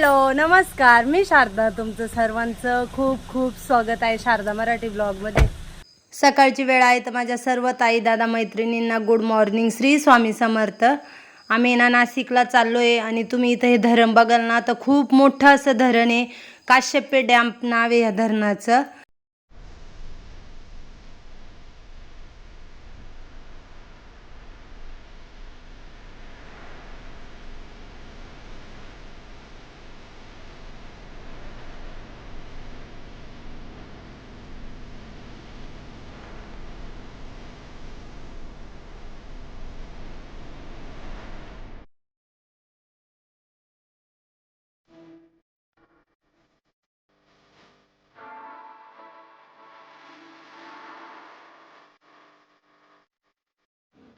Hello नमस्कार. मी शारदा तुमचं सर्वांचं खूप खूप स्वागत आहे शारदा मराठी ब्लॉगमध्ये. सकाळची वेळ आहे तर माझ्या सर्व ताई दादा मैत्रिणींना गुड मॉर्निंग श्री स्वामी समर्थ. आम्ही ना नाशिकला चाललो आहे आणि तुम्ही इथं हे धरण बघाल ना तर खूप मोठं असं धरण आहे. काश्यपे डॅम नाव आहे या धरणाचं.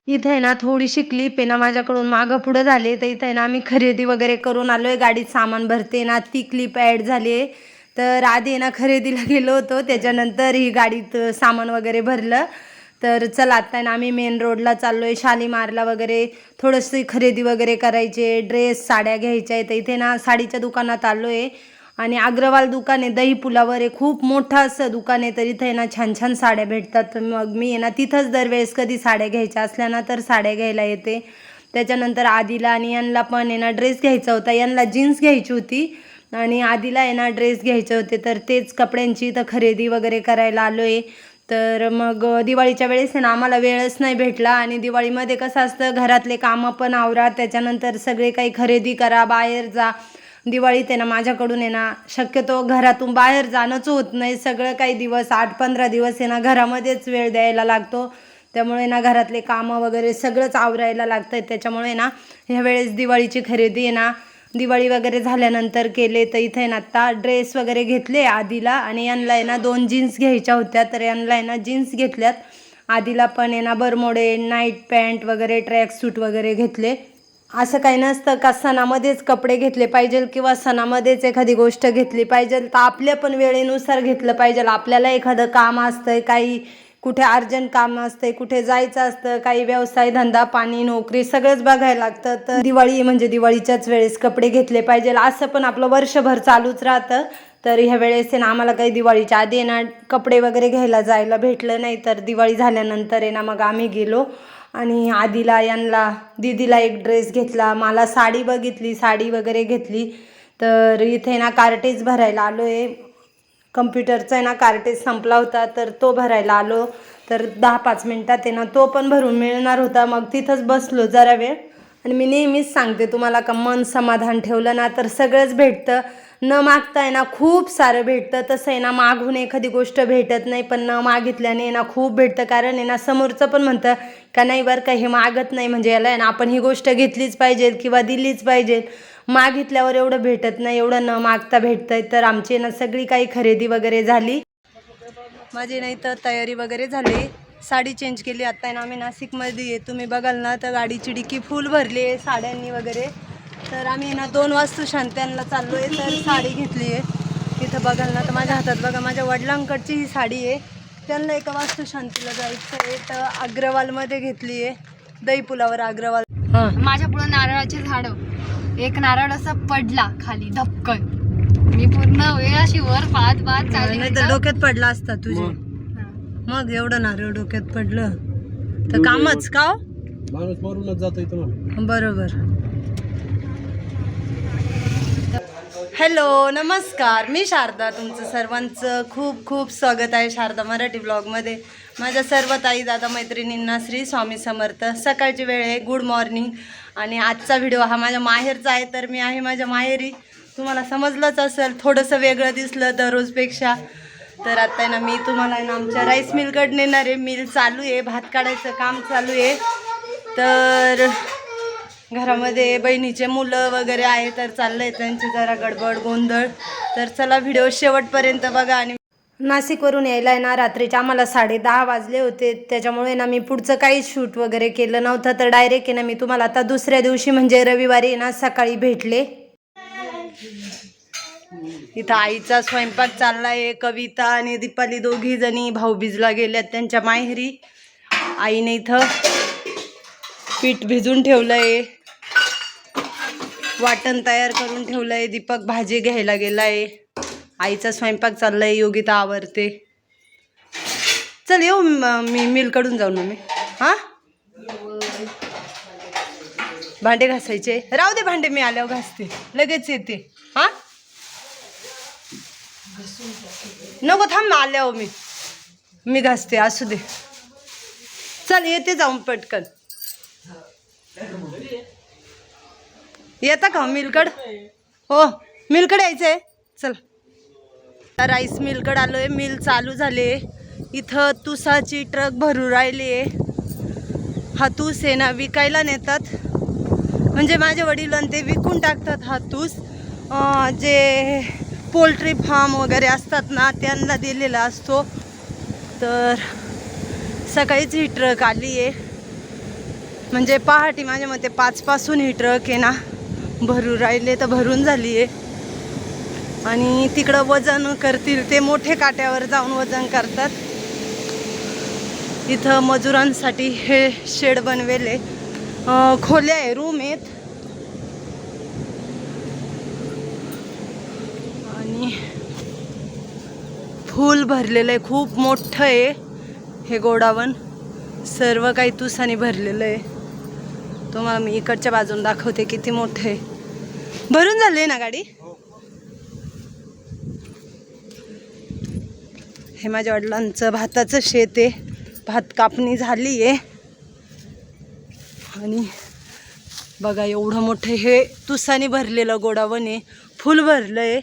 इथे आहे ना थोडीशी क्लिप आहे ना माझ्याकडून मागं पुढं झाले. तर इथे आहे ना आम्ही खरेदी वगैरे करून आलो आहे गाडीत सामान भरते ना ती क्लिप ॲड झाली आहे तर आधी ना खरेदीला गेलो होतो त्याच्यानंतर ही गाडीत सामान वगैरे भरलं. तर चला आता आहे ना आम्ही मेन रोडला चाललो आहे शालीमारला वगैरे थोडंसं खरेदी वगैरे करायचे ड्रेस साड्या घ्यायच्या आहेत. तर इथे ना साडीच्या दुकानात आलो आहे आणि अग्रवाल दुकान आहे दही पुलावर आहे खूप मोठं असं दुकान आहे तर इथं आहे ना छान छान साड्या भेटतात. तर मग मी आहे ना तिथंच दरवेळेस कधी साड्या घ्यायच्या असल्या ना तर साड्या घ्यायला येते. त्याच्यानंतर आधीला आणि यांना पण आहे ना ड्रेस घ्यायचा होता. यांना जीन्स घ्यायची होती आणि आधीला आहे ना ड्रेस घ्यायचे होते. तर तेच कपड्यांची तर खरेदी वगैरे करायला आलो आहे तर मग दिवाळीच्या वेळेस आहे ना आम्हाला वेळच नाही भेटला आणि दिवाळीमध्ये कसं असतं घरातले कामं पण आवरा त्याच्यानंतर सगळे काही खरेदी करा बाहेर जा. दिवाळीत आहे ना माझ्याकडून आहे ना शक्यतो घरातून बाहेर जाणंच होत नाही. सगळं काही दिवस आठ पंधरा दिवस आहे ना घरामध्येच वेळ द्यायला लागतो. त्यामुळे ना घरातले कामं वगैरे सगळंच आवरायला लागतं आहे त्याच्यामुळे ना ह्या वेळेस दिवाळीची खरेदी आहे ना दिवाळी वगैरे झाल्यानंतर केले तर इथे ना आत्ता ड्रेस वगैरे घेतले आधीला आणि यांना आहे ना दोन जीन्स घ्यायच्या होत्या. तर यांना आहे ना जीन्स घेतल्यात. आधीला पण आहे ना बरमोडे नाईट पॅन्ट वगैरे ट्रॅक सूट वगैरे घेतले. असं काही नसतं का सणामध्येच कपडे घेतले पाहिजे किंवा सणामध्येच एखादी गोष्ट घेतली पाहिजे तर आपल्या पण वेळेनुसार घेतलं पाहिजे. आपल्याला एखादं काम असतंय काही कुठे अर्जंट काम असते कुठे जायचं असतं काही व्यवसाय धंदा पाणी नोकरी सगळंच बघायला लागतं. तर दिवाळी म्हणजे दिवाळीच्याच वेळेस कपडे घेतले पाहिजे. असं पण आपलं वर्षभर चालूच राहतं. तर ह्या वेळेस आहे ना आम्हाला काही दिवाळीच्या आधी ना कपडे वगैरे घ्यायला जायला भेटलं नाही. तर दिवाळी झाल्यानंतर आहे ना मग आम्ही गेलो. आणि आधीला यांना दीदीला एक ड्रेस घेतला मला साडी बघितली साडी वगैरे घेतली. तर इथे ना कार्टेज भरायला आलो आहे कम्प्युटरचा आहे ना कार्टेज संपला होता तर तो भरायला आलो. तर दहा पाच मिनटात आहे ना तो पण भरून मिळणार होता. मग तिथंच बसलो जरा वेळ. आणि मी नेहमीच सांगते तुम्हाला का मन समाधान ठेवलं ना तर सगळंच भेटतं. न मागता आहे ना खूप सारं भेटतं. तसं आहे ना मागून एखादी गोष्ट भेटत नाही पण न मागितल्याने ना खूप भेटतं. कारण आहे ना समोरचं पण म्हणतं का नाही बरं का हे मागत नाही. म्हणजे याला आहे ना आपण ही गोष्ट घेतलीच पाहिजे किंवा दिलीच पाहिजे. मागितल्यावर एवढं भेटत नाही एवढं न मागता भेटतंय. तर आमची ना सगळी काही खरेदी वगैरे झाली. माझी नाही तर तयारी वगैरे झाली. साडी चेंज केली. आता आहे ना आम्ही नाशिकमध्ये तुम्ही बघाल ना तर गाडीची डिकी फुल भरली आहे साड्यांनी वगैरे. तर आम्ही ना दोन वास्तू शांत्यांना चाललो आहे तर साडी घेतली आहे. इथं बघाल ना तर माझ्या हातात बघा माझ्या वडिलांकडची ही साडी आहे. त्यांना एका वास्तू शांतीला जायचं आहे तर अग्रवालमध्ये घेतली आहे. दही पुलावर अग्रवाल. हां. माझ्या पुढे नारळाचे झाड. एक नारळ असा पडला खाली धपकन. मी पूर्ण वेळ अशी वर पाहत पाहत चालली नाही तर डोक्यात पडला असता तुझे हा. मग एवढं नारळ डोक्यात पडलं. तर कामच का हो? माणूस मारूनच जातो इथून. बरोबर. हॅलो नमस्कार. मी शारदा तुमचं सर्वांचं खूप खूप स्वागत आहे शारदा मराठी ब्लॉगमध्ये. माझ्या सर्व ताई दादा मैत्रिणींना श्री स्वामी समर्थ. सकाळची वेळ आहे. गुड मॉर्निंग आणि आजचा व्हिडिओ हा माझ्या माहेरचा आहे तर मी आहे माझ्या माहेरी. तुम्हाला समजलंच असेल थोडंसं वेगळं दिसलं दररोजपेक्षा. तर आता आहे ना मी तुम्हाला आहे ना आमच्या राईस मिलकडे नेणार आहे. मिल चालू आहे भात काढायचं काम चालू आहे. तर घरामध्ये बहिणीचे मुलं वगैरे आहे तर चाललंय त्यांची जरा गडबड गोंधळ. तर चला व्हिडिओ शेवटपर्यंत बघा आणि नाशिकवरून यायला आहे ना रात्रीचे आम्हाला साडे दहा वाजले होते. त्याच्यामुळे ना मी पुढचं काहीच शूट वगैरे केलं नव्हतं. तर डायरेक्ट आहे ना मी तुम्हाला आता दुसऱ्या दिवशी म्हणजे रविवारी आहे ना सकाळी भेटले. इथं आईचा स्वयंपाक चाललाय कविता आणि दीपाली दोघी जणी भाऊबीजला गेल्यात त्यांच्या माहेरी. आईने इथं पीठ भिजून ठेवलंय. वाटण तयार करून ठेवलं आहे दीपक भाजी घ्यायला गेला आहे आईचा स्वयंपाक चाललाय. योगिता आवरते. चल येऊ मी मिलकडून जाऊ ना मी हां? भांडे घासायचे. राहू दे भांडे मी आल्यावर घासते. लगेच येते. हां? नको थांब आल्यावर मी मी घासते. असू दे. चल येते जाऊन पटकन. येता का हो, मिलकड? हो मिलकड यायचंय. चल. राईस मिलकड आलोय मिल चालू झाले. इथं तुसाची ट्रक भरू राहिली हा तूस आहे ना विकायला नेतात. म्हणजे माझे वडिलां ते विकून टाकतात हा तूस जे पोल्ट्री फार्म वगैरे असतात ना त्यांना दिलेला असतो. तर सकाळीच ही ट्रक आली आहे. म्हणजे पहाटे माझ्या मते पाचपासून ही ट्रक आहे ना. भरू राहिले तर भरून झाली आहे आणि तिकडं वजन करतील ते मोठे काट्यावर जाऊन वजन करतात. इथं मजुरांसाठी हे शेड बनवेले. खोल्या आहे रूम आहेत. आणि फुल भरलेलं आहे खूप मोठं आहे हे गोडावन. सर्व काही तुसाने भरलेलं आहे. तुम्हाला मी इकडच्या बाजून दाखवते किती मोठं आहे. भरून झाले ना गाडी? हे. माझ्या वडिलांचं भाताचं शेत आहे. भात कापणी झाली आहे आणि बघा एवढं मोठं हे तुसाने भरलेलं गोडावन आहे. फुल भरलं आहे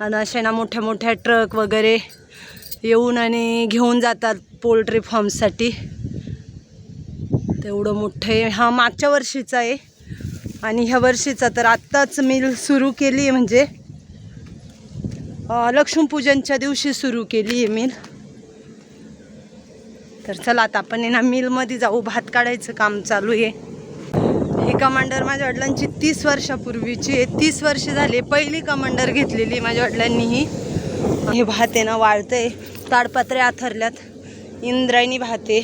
आणि असे ना मोठ्या मोठ्या ट्रक वगैरे येऊन आणि घेऊन जातात पोल्ट्री फार्मसाठी. तेवढं मोठं आहे. हा मागच्या वर्षीचा आहे. आणि ह्या वर्षीचा तर आत्ताच मिल सुरू केली आहे म्हणजे लक्ष्मीपूजनच्या दिवशी सुरू केली आहे मिल. तर चला आता आपण आहे ना मिलमध्ये जाऊ भात काढायचं काम चालू आहे. ही कमांडर माझ्या वडिलांची तीस वर्षापूर्वीची आहे. तीस वर्ष झाली पहिली कमांडर घेतलेली माझ्या वडिलांनी ही. हे भात आहे ना वाळतंय ताडपत्रे आथरल्यात. इंद्रायणी भाते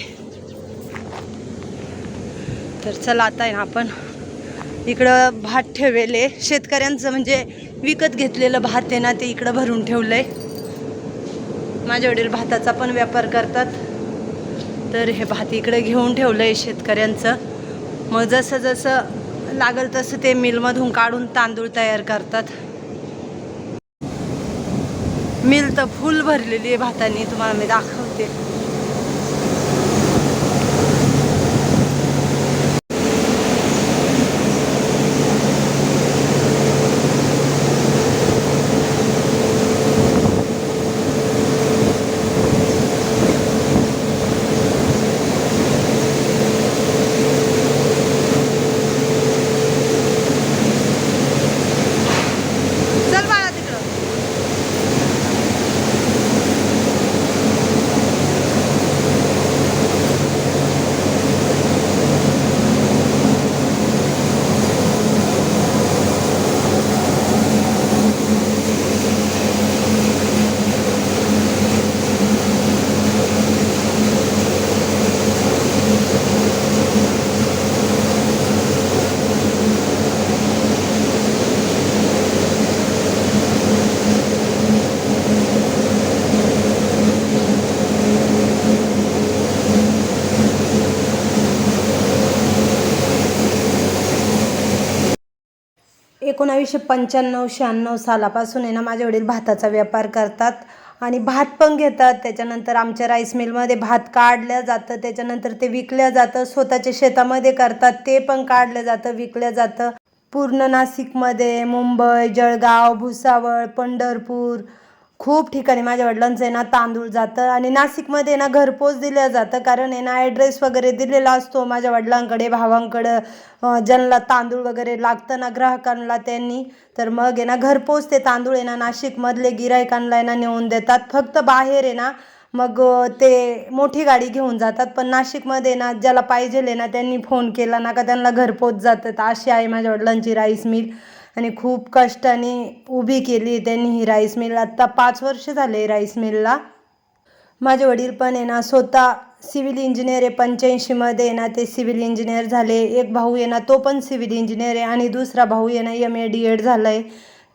तर चला आता आहे ना आपण इकडं भात ठेवेले शेतकऱ्यांचं म्हणजे विकत घेतलेलं भात आहे ना ते इकडं भरून ठेवलं आहे माझे वडील भाताचा पण व्यापार करतात. तर हे भात इकडे घेऊन ठेवलं आहे शेतकऱ्यांचं. मग जसं जसं लागल तसं ते मिलमधून काढून तांदूळ तयार करतात. मिल तर फुल भरलेली आहे भातानी तुम्हाला मी दाखवते चल बाळा तिकडं एकोणावीसशे पंच्याण्णव शहाण्णव सालापासून आहे ना माझे वडील भाताचा व्यापार करतात आणि भात पण घेतात. त्याच्यानंतर आमच्या राईस मिलमध्ये भात काढलं जातं. त्याच्यानंतर ते विकलं जातं. स्वतःच्या शेतामध्ये करतात. ते पण काढलं जातं विकलं जातं. पूर्ण नाशिकमध्ये मुंबई जळगाव भुसावळ पंढरपूर खूप ठिकाणी माझ्या वडिलांचं आहे ना तांदूळ जातं आणि नाशिकमध्ये ना घरपोच दिलं जातं. कारण आहे ना ॲड्रेस वगैरे दिलेला असतो माझ्या वडिलांकडे भावांकडं. ज्यांना तांदूळ वगैरे लागतं ना ग्राहकांना त्यांनी. तर मग आहे ना घरपोच ते तांदूळ आहे ना नाशिकमधले गिरायकांना आहे ना नेऊन देतात. फक्त बाहेर आहे ना मग ते मोठी गाडी घेऊन जातात. पण नाशिकमध्ये ना ज्याला पाहिजे आहे ना त्यांनी फोन केला ना का त्यांना घरपोच जातात अशी आहे माझ्या वडिलांची राईस मिल. आणि खूप कष्टाने उभी केली त्यांनी ही राईस मिल आत्ता पाच वर्ष झाले राईस मिलला माझे वडील पण आहे ना स्वतः सिव्हिल इंजिनियर आहे पंच्याऐंशीमध्ये आहे ना ते सिव्हिल इंजिनियर झाले. एक भाऊ आहे ना तो पण सिव्हिल इंजिनियर आहे आणि दुसरा भाऊ आहे ना एम ए डी एड झाला आहे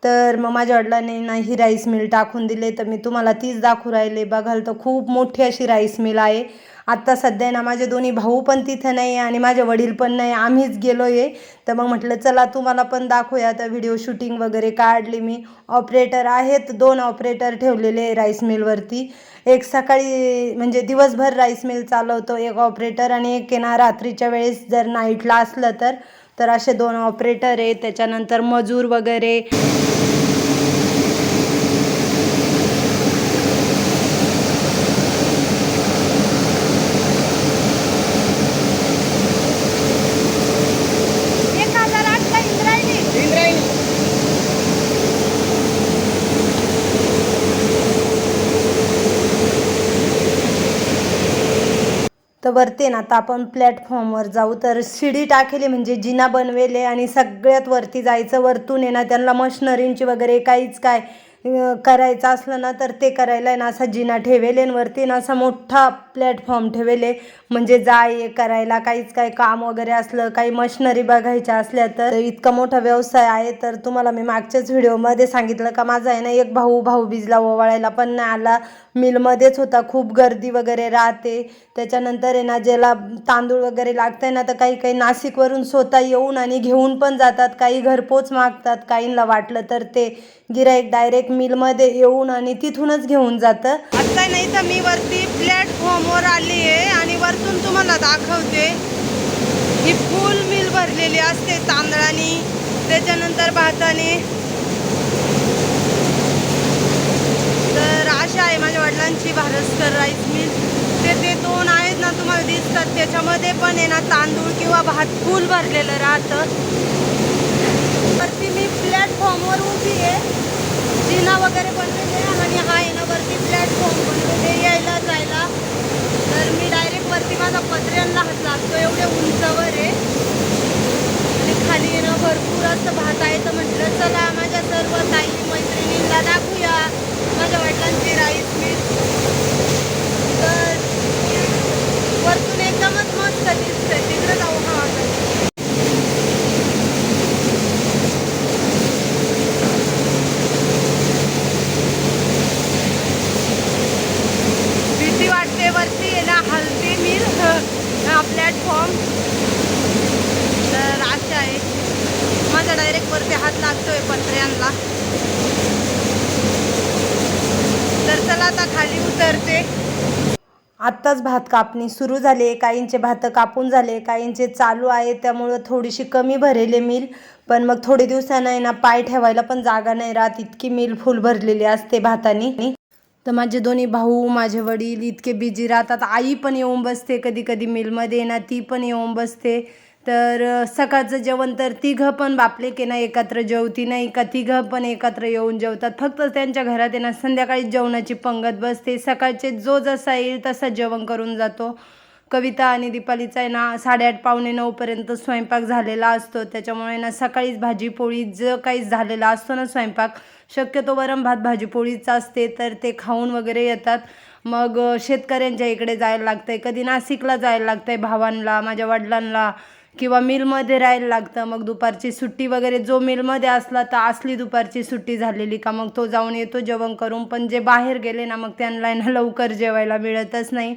तर मग माझ्या वडिलांनी ना ही राईस मिल टाकून दिले. तर मी तुम्हाला तीच दाखवू राहिले. बघाल तर खूप मोठी अशी राईस मिल आहे. आत्ता सध्या ना माझे दोन्ही भाऊ पण तिथं नाही आणि माझे वडील पण नाही आम्हीच गेलो आहे तर मग म्हटलं चला तुम्हाला पण दाखवूया. तर व्हिडिओ शूटिंग वगैरे काढली मी. ऑपरेटर आहेत. दोन ऑपरेटर ठेवलेले आहे राईस मिलवरती एक सकाळी म्हणजे दिवसभर राईस मिल चालवतो एक ऑपरेटर आणि एक आहे ना रात्रीच्या वेळेस जर नाईटला असलं तर. तर असे दोन ऑपरेटर आहे. त्याच्यानंतर मजूर वगैरे एक हजार आठला इंद्रायणी तर वरती ना आता आपण प्लॅटफॉर्मवर जाऊ. तर शिडी टाकेली म्हणजे जिना बनवेले आणि सगळ्यात वरती जायचं वरतून आहे ना त्यांना मशनरींची वगैरे काहीच काय करायचं असलं ना तर ते करायला आहे ना असा जिना ठेवेलेन आणि वरती ना असा मोठा प्लॅटफॉर्म ठेवेले म्हणजे जाय करायला काहीच काय काम वगैरे असलं काही मशनरी बघायच्या असल्या तर. इतका मोठा व्यवसाय आहे तर तुम्हाला मी मागच्याच व्हिडिओमध्ये सांगितलं का माझा आहे ना एक भाऊ भाऊ बीजला ओवाळायला पण नाही आला. मिलमध्येच होता खूप गर्दी वगैरे राहते. त्याच्यानंतर आहे ना ज्याला तांदूळ वगैरे लागतंय ना तर काही काही नाशिकवरून स्वतः येऊन आणि घेऊन पण जातात. काही घरपोच मागतात काहींना वाटलं तर ते गिराईक डायरेक्ट मिलमध्ये येऊन आणि तिथूनच घेऊन जातं. आता नाही तर मी वरती प्लॅटफॉर्मवर आली आहे आणि वरतून तुम्हाला दाखवते. ही फुल मिल भरलेली असते तांदळाने. त्याच्यानंतर भाताने. तर आशा आहे माझ्या वडिलांची भारस्कर राईस मिल ते ते दोन आहेत ना तुम्हाला दिसतात. त्याच्यामध्ये पण आहे ना तांदूळ किंवा भात फुल भरलेलं राहतं. वरती मी प्लॅटफॉर्मवर उभी आहे. जिना वगैरे बनलेले आहे आणि हा आहे ना वरती प्लॅटफॉर्म बनलेले यायला जायला तर मी डायरेक्ट वरती माझा पत्र्यांना हात लागतो एवढ्या उंचावर आहे आणि खाली आहे ना भरपूर असं भात आहे तर म्हटलं चला माझ्या सर्व ताई मैत्रिणींना दाखवूया माझ्या वडिलांची राईस मिल तर वरतून एकदमच मस्त दिसतंय तिकडे जाऊ हा आता भीती वाटते वरती आहे ना हल्दी मिल हा प्लॅटफॉर्म तर आशा आहे माझा डायरेक्ट वरती हात लागतोय पत्र्यांना तर चला आता खाली उतरते आत्ताच भात कापणी सुरू झाली. आहे काहींचे भात कापून झाले काहींचे चालू आहे. त्यामुळं थोडीशी कमी भरेले मिल. पण मग थोडे दिवसानं आहे ना पाय ठेवायला पण जागा नाही राहत. इतकी मिल फुल भरलेली असते भातानी. तर माझे दोन्ही भाऊ माझे वडील इतके बिझी राहतात. आई पण येऊन बसते कधी कधी मिलमध्ये ना ती पण येऊन बसते. तर सकाळचं जेवण तर तिघं पण बापले की ना एकत्र जेवती नाही का तिघं पण एकत्र येऊन जेवतात. फक्त त्यांच्या घरात आहे ना संध्याकाळी जेवणाची पंगत बसते. सकाळचे जो जसा येईल तसा जेवण करून जातो. कविता आणि दीपालीचा आहे ना साडेआठ पावणे नऊपर्यंत स्वयंपाक झालेला असतो. त्याच्यामुळे ना सकाळीच भाजी पोळी जो काही झालेला असतो ना स्वयंपाक शक्यतो वरण भात भाजी पोळीचा असते तर ते खाऊन वगैरे येतात. मग शेतकऱ्यांच्या इकडे जायला लागतंय. कधी नाशिकला जायला लागतंय भावांना माझ्या वडिलांना. किंवा मिलमध्ये राहायला लागतं मग दुपारची सुट्टी वगैरे जो मिलमध्ये असला तर असली दुपारची सुट्टी झालेली का? मग तो जाऊन येतो जेवण करून पण जे बाहेर गेले ना मग त्यांना ना लवकर जेवायला मिळतच नाही.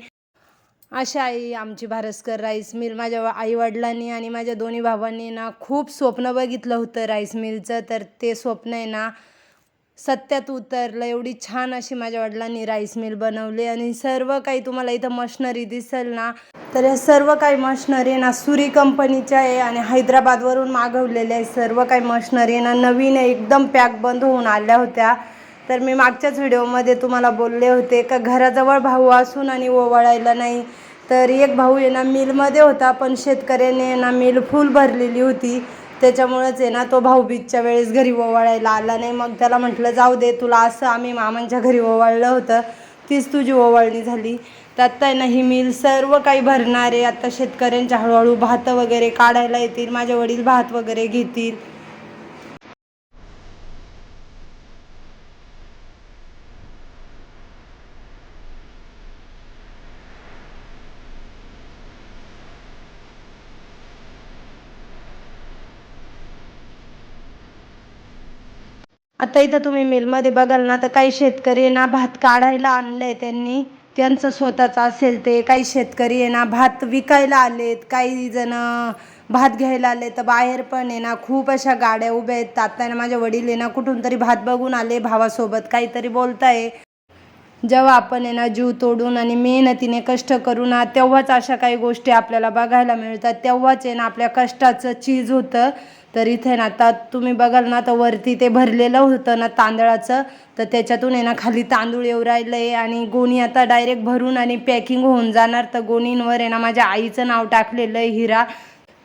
अशा आई आमची भारस्कर राईस मिल माझ्या आई वडिलांनी आणि माझ्या दोन्ही भावांनी ना खूप स्वप्न बघितलं होतं राईस मिलचं. तर ते स्वप्न आहे ना सत्यात उतरलं एवढी छान अशी माझ्या वडिलांनी राईस मिल बनवली आणि सर्व काही तुम्हाला इथं मशनरी दिसेल ना तर या सर्व काही मशनरी ना सुरी कंपनीच्या आहे आणि हैदराबादवरून मागवलेल्या आहे सर्व काही मशनरी ना नवीन आहे एकदम पॅक बंद होऊन आल्या होत्या. तर मी मागच्याच व्हिडिओमध्ये तुम्हाला बोलले होते का घराजवळ भाऊ असून आणि ओवाळायला नाही तर एक भाऊ आहे ना मिलमध्ये होता पण शेतकऱ्याने ना मिल फुल भरलेली होती. त्याच्यामुळेच आहे ना तो भाऊबीजच्या वेळेस घरी ओवाळायला आला नाही. मग त्याला म्हटलं जाऊ दे तुला असं आम्ही मामांच्या घरी ओवाळलं होतं तीच तुझी ओवाळणी झाली. तर आत्ता आहे ना ही मिल सर्व काही भरणार आहे. आत्ता शेतकऱ्यांच्या हळूहळू भातं वगैरे काढायला येतील माझे वडील भात वगैरे घेतील. आता इथं तुम्ही मिलमध्ये बघाल ना तर काही शेतकरी आहे ना भात काढायला आणलंय त्यांनी. त्यांचं स्वतःचं असेल ते. काही शेतकरी आहे ना भात विकायला आलेत. काही जण भात घ्यायला आले तर बाहेर पण आहे ना खूप अशा गाड्या उभ्या आहेत. आता माझ्या ना वडील आहे ना कुठून तरी भात बघून आले भावासोबत. काहीतरी बोलताय. जेव्हा आपण आहे ना जीव तोडून आणि मेहनतीने कष्ट करू ना तेव्हाच अशा काही गोष्टी आपल्याला बघायला मिळतात. तेव्हाच आहे ना आपल्या कष्टाचं चीज होतं. तर इथे ना आता तुम्ही बघाल ना तर वरती ते भरलेलं होतं ना तांदळाचं तर त्याच्यातून आहे ना खाली तांदूळ येऊ राहिलं आहे आणि गोणी आता डायरेक्ट भरून आणि पॅकिंग होऊन जाणार. तर गोणींवर आहे ना माझ्या आईचं नाव टाकलेलं आहे हिरा.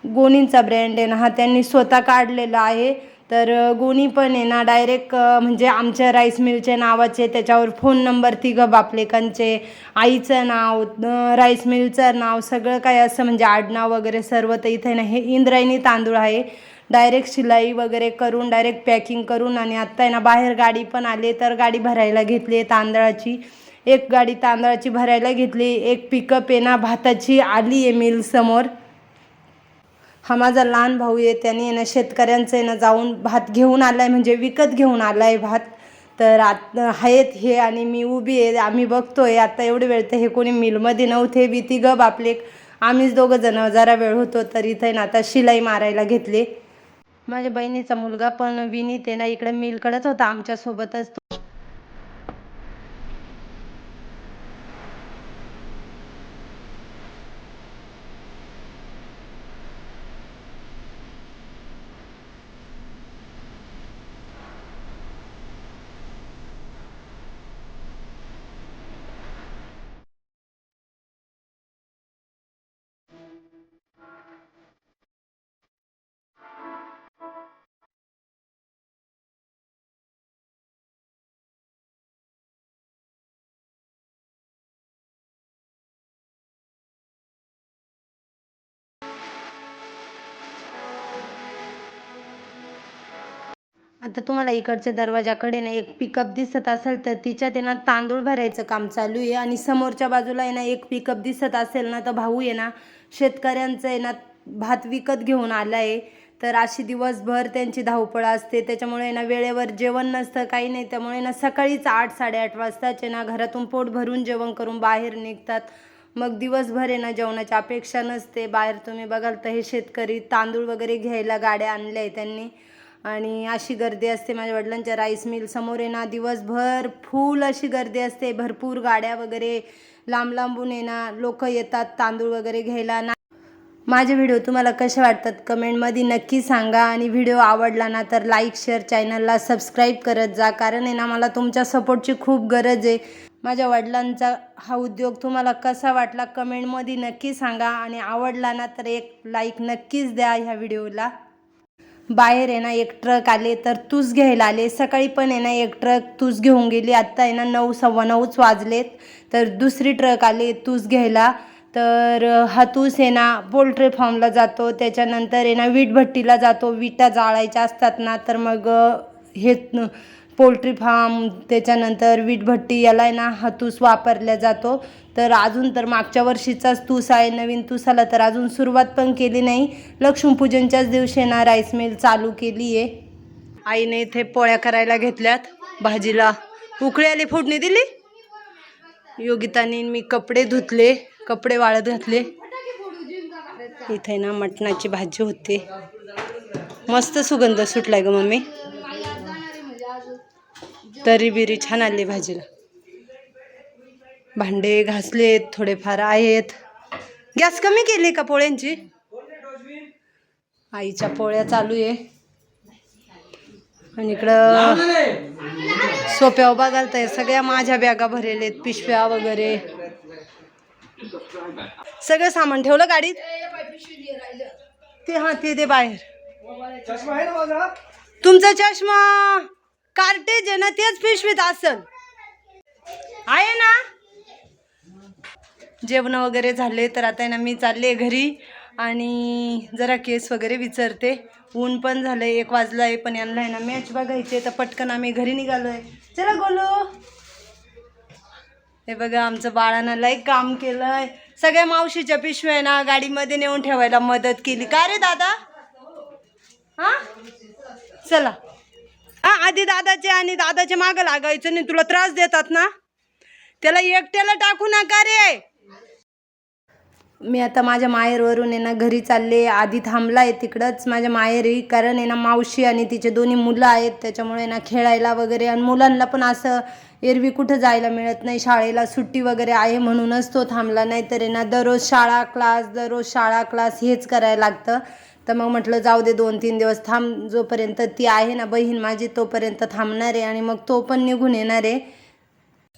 गोणींचा ब्रँड आहे ना हा त्यांनी स्वतः काढलेला आहे. तर गोणी पण आहे ना डायरेक्ट म्हणजे आमच्या राईस मिलच्या नावाचे त्याच्यावर फोन नंबर तिघं बापलेकांचे आईचं नाव राईस मिलचं नाव सगळं काय असं म्हणजे आडनाव वगैरे सर्व तर इथे ना हे इंद्रायणी तांदूळ आहे. डायरेक्ट शिलाई वगैरे करून डायरेक्ट पॅकिंग करून आणि आत्ता आहे ना बाहेर गाडी पण आली तर गाडी भरायला घेतली आहे तांदळाची. एक गाडी तांदळाची भरायला घेतली एक पिकअप आहे ना भाताची आली आहे मिल समोर. हा माझा लहान भाऊ आहे त्याने ना शेतकऱ्यांचं आहे ना जाऊन भात घेऊन आला आहे म्हणजे विकत घेऊन आला आहे भात. तर आत आहेत हे आणि मी उभी आहे आम्ही बघतोय. आता एवढे वेळ तर हे कोणी मिलमध्ये नव्हते बी गप बापले आम्हीच दोघं जण जरा वेळ होतो तर इथे ना आता शिलाई मारायला घेतली. माझ्या बहिणीचा मुलगा पण विनीत आहे ना इकडं मिलकडेच होता आमच्यासोबतच आता तुम्हाला इकडच्या दरवाजाकडे ना एक पिकअप दिसत असेल तर तिच्यात आहे ना तांदूळ भरायचं काम चालू आहे आणि समोरच्या बाजूला आहे ना एक पिकअप दिसत असेल ना तर भाऊ आहे ना शेतकऱ्यांचं आहे ना भात विकत घेऊन आला आहे तर अशी दिवसभर त्यांची धावपळ असते. त्याच्यामुळे ना वेळेवर जेवण नसतं काही नाही. त्यामुळे ना सकाळीच आठ साडेआठ वाजताचे ना घरातून पोट भरून जेवण करून बाहेर निघतात. मग दिवसभर आहे ना जेवणाची अपेक्षा नसते. बाहेर तुम्ही बघाल तर हे शेतकरी तांदूळ वगैरे घ्यायला गाड्या आणल्या आहे त्यांनी. आणि अशी गर्दी असते माझ्या वडिलांच्या राईस मिल समोर येणार ना दिवसभर फुल अशी गर्दी असते. भरपूर गाड्या वगैरे लांब लांबून येणार ना लोक येतात तांदूळ वगैरे घ्यायला. ना माझे व्हिडिओ तुम्हाला कसे वाटतात कमेंटमध्ये नक्की सांगा. आणि व्हिडिओ आवडला ना तर लाईक शेअर चॅनलला सबस्क्राईब करत जा. कारण आहे ना मला तुमच्या सपोर्टची खूप गरज आहे. माझ्या वडिलांचा हा उद्योग तुम्हाला कसा वाटला कमेंटमध्ये नक्की सांगा. आणि आवडला ना तर एक लाईक नक्कीच द्या ह्या व्हिडिओला बाहेर आहे ना एक ट्रक आले तर तूस घ्यायला आले. सकाळी पण आहे ना एक ट्रक तूस घेऊन गेली. आत्ता आहे ना नऊ सव्वा नऊच वाजलेत. तर दुसरी ट्रक आली तूस घ्यायला. तर हा तूस आहे ना पोल्ट्री फार्मला जातो. त्याच्यानंतर आहे ना वीटभट्टीला जातो. विटा जाळायच्या असतात ना तर मग हे पोल्ट्री फार्म त्याच्यानंतर वीटभट्टी याला आहे ना हा तूस वापरला जातो. तर अजून तर मागच्या वर्षीचाच तूस आहे नवीन तूसाला तर अजून सुरुवात पण केली नाही. लक्ष्मीपूजनच्याच दिवशी ना राईस मिल चालू केली आहे. आईने इथे पोळ्या करायला घेतल्यात भाजीला. उकळी आली फोडणी दिली? योगिताने मी कपडे धुतले कपडे वाळत घातले. इथे ना मटणाची भाजी होते. मस्त सुगंध सुटलाय ग मम्मी. तरी बिरी छान आली भाजीला. भांडे घासलेत थोडेफार आहेत. गॅस कमी केली का पोळ्यांची? आईच्या पोळ्या चालू आहे. आणि इकडं सोप्या उभा घालताय. सगळ्या माझ्या बॅगा भरेलेत पिशव्या वगैरे. सगळं सामान ठेवलं गाडीत? ते हा ते दे बाहेर. तुमचा चष्मा! कार्टेज आहे ना पिशवीत असल आहे ना? जेवण वगैरे झाले तर आता आहे ना मी चालले घरी आणि जरा केस वगैरे विचारते. ऊन पण झालं एक वाजलं आहे पण यांना आहे ना मॅच बघायचे तर पटकन आम्ही घरी निघालो आहे चला गोलू. हे बघा आमचं बाळानं लय काम केलं आहे सगळ्या मावशीच्या पिशव्या आहे ना गाडीमध्ये नेऊन ठेवायला मदत केली. का रे दादा? हां? चला. हा आधी दादाचे आणि दादाचे मागं लागायचं नाही तुला त्रास देतात ना? त्याला एकट्याला टाकू नका रे. मी आता माझ्या माहेरवरून आहे ना घरी चालले आधी थांबला आहे तिकडंच. माझ्या माहेरी कारण आहे ना मावशी आणि तिचे दोन्ही मुलं आहेत त्याच्यामुळे ना खेळायला वगैरे आणि मुलांना पण असं एरवी कुठं जायला मिळत नाही शाळेला सुट्टी वगैरे आहे म्हणूनच तो थांबला. नाही तर आहे ना दररोज शाळा क्लास दररोज शाळा क्लास हेच करायला लागतं. तर मग म्हटलं जाऊ दे दोन तीन दिवस थांब जोपर्यंत ती आहे ना बहीण माझी तोपर्यंत थांबणार आहे आणि मग तो पण निघून येणार आहे.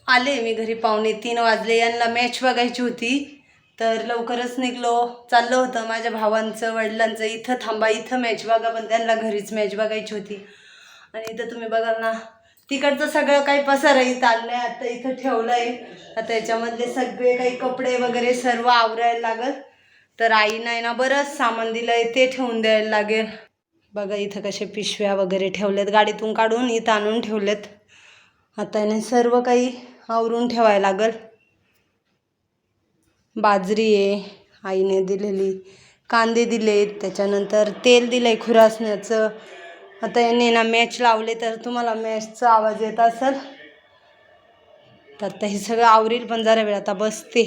आले मी घरी पाहुणे तीन वाजले यांना मॅच बघायची होती. तर लवकरच निघलो. चाललं होतं माझ्या भावांचं वडिलांचं इथं थांबा इथं मॅच बघा पण त्यांना घरीच मॅच बघायची होती. आणि इथं तुम्ही बघाल ना तिकडचं सगळं काही पसरही चाललं आहे आता इथं ठेवलं आहे आता याच्यामधले सगळे काही कपडे वगैरे सर्व आवरायला लागल. तर आईनं आहे ना बरंच सामान दिलंय ते ठेवून द्यायला लागेल. बघा इथं कसे पिशव्या वगैरे ठेवलेत गाडीतून काढून इथं आणून ठेवलेत. आता याने सर्व काही आवरून ठेवायला लागल. बाजरी आहे आईने दिलेली कांदे दिलेत त्याच्यानंतर तेल दिलं आहे खुरासण्याचं. आता याने ना मॅच लावले तर तुम्हाला मॅचचा आवाज येत असेल. तर आता हे सगळं आवरील पण जरा वेळ आता बसते.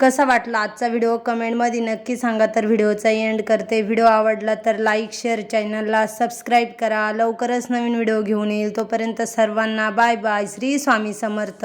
कसा वाटला आजचा व्हिडिओ? कमेंटमध्ये नक्की सांगा. तर व्हिडिओचा एंड करते. व्हिडिओ आवडला तर लाईक शेअर चॅनलला सबस्क्राईब करा. लवकरच नवीन व्हिडिओ घेऊन येईल. तोपर्यंत सर्वांना बाय बाय श्री स्वामी समर्थ.